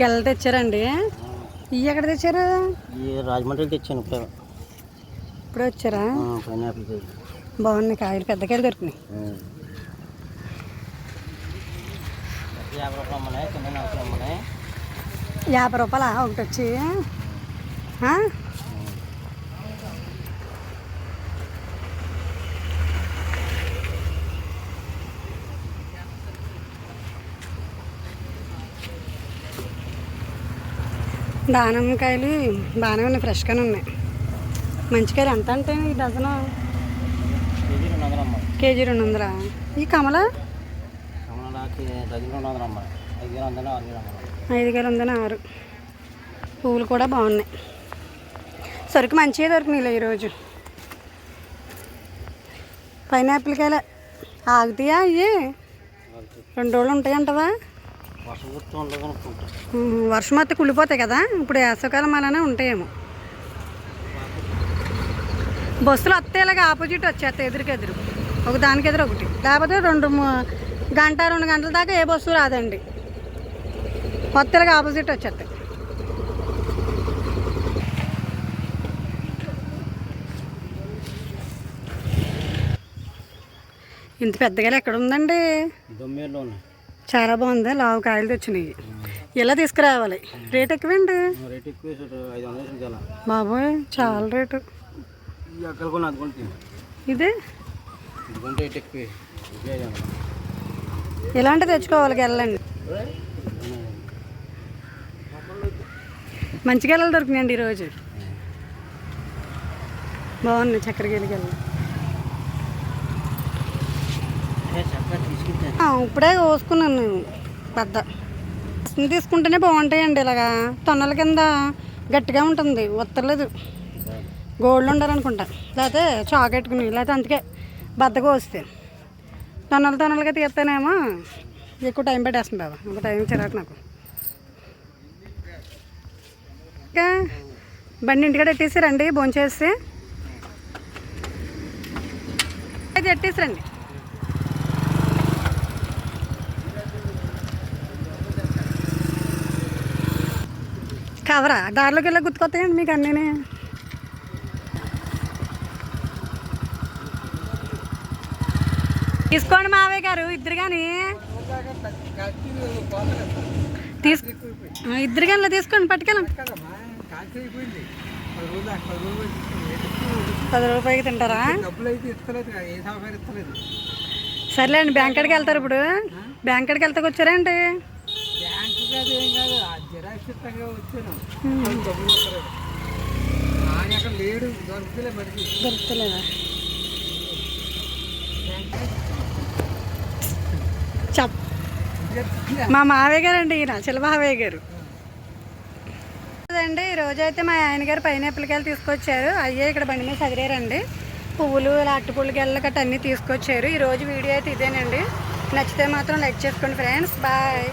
గెల్ల తెచ్చారండి? ఇవి ఎక్కడ తెచ్చారు? రాజమండ్రి తెచ్చాను ఇప్పుడు. వచ్చారా? బాగున్నాయి కాయలు పెద్ద కాయలు దొరికినాయి. యాభై రూపాయల? ఒకటి వచ్చి. దానిమ్మకాయలు బాగానే ఉన్నాయి ఫ్రెష్గానే ఉన్నాయి. మంచి కాయలు ఎంత అంటే ఈ డజను? కేజీ రెండు వందలు ఈ కమల? ఐదు వేలు వందలు ఆరు పువ్వులు కూడా బాగున్నాయి. సరుకు మంచిగా దొరికినాయిలే ఈరోజు. పైనాపిల్ కాయలు. ఆగుతాయా అయ్యి రెండు రోజులు ఉంటాయంటవా? వర్షం అయితే కుళ్ళిపోతాయి కదా. ఇప్పుడు వేసవకాలం అలానే ఉంటాయేమో. బస్సులు వస్తే ఇలాగ ఆపోజిట్ వచ్చేస్తాయి ఎదురుకెదురు. ఒక దానికి ఎదురు ఒకటి. లేకపోతే రెండు గంట రెండు గంటల దాకా ఏ బస్సు రాదండి. కొత్త ఇలాగ ఆపోజిట్ వచ్చేస్తాయి. ఇంత పెద్దగా ఎక్కడ ఉందండి? దొమ్మేరులో చాలా బాగుంది? లావు కాయలు తెచ్చినాయి. ఇలా తీసుకురావాలి? రేట్ ఎక్కువండి బాబోయ్ చాలా రేటు. ఇది? ఇలాంటివి తెచ్చుకోవాలి గెల్లండి? మంచి గెల్లలు దొరికినాయండి ఈరోజు. బాగున్నాయి చక్కెర గెలి ఇప్పుడే కోసుకున్నాను నేను. పెద్ద. తీసుకుంటేనే బాగుంటాయండి ఇలాగా. తొన్నల కింద గట్టిగా ఉంటుంది. ఉత్తర్లేదు గోల్డ్ ఉండాలనుకుంటా. లేకపోతే చాకెట్టుకుని లేకపోతే అందుకే బద్దగా వస్తే తొన్నలు తొన్నలుగా తీస్తేనేమో. ఎక్కువ టైం పెట్టేస్తుంది బాబా. ఒక టైం చిరాకు నాకు. ఇంకా బండి ఇంటికాడ ఎట్టేసి రండి. భోంచేసి. అయితే ఎట్టేసి రండి. కవరా? దారిలోకి వెళ్ళి గుర్తుకొస్తాయండి మీకు అన్నీ తీసుకోండి మావయ్య గారు ఇద్దరు కానీ తీసు ఇద్దరు కానీ తీసుకోండి పట్టుకెళ్ళండి. పది రూపాయలకి తింటారా? డబ్బులు అయితే ఇస్తలేదు కదా, ఏ సౌకర్యం ఇస్తలేదు సర్లే అండి బ్యాంక్ కాడికి వెళ్తారు ఇప్పుడు. బ్యాంక్ కాడికి వెళ్తాకి వచ్చారేంటి బ్యాంకు వచ్చాను ఆయన అక్కడ లేడు దొరుకుతలే దొరుకుతలేదా చెప్. మా మావయ్య గారు అండి ఈయన చిలమావయ్య గారు. అండి ఈరోజు అయితే మా ఆయన గారు పైనాపిల్కాయలు తీసుకొచ్చారు. అయ్యే ఇక్కడ బండి మీద చదివారండి పువ్వులు అట్టి పువ్వులు గెల్ల గట్ట అన్నీ తీసుకొచ్చారు. ఈరోజు వీడియో అయితే ఇదేనండి. నచ్చితే మాత్రం లైక్ చేసుకోండి ఫ్రెండ్స్. బాయ్.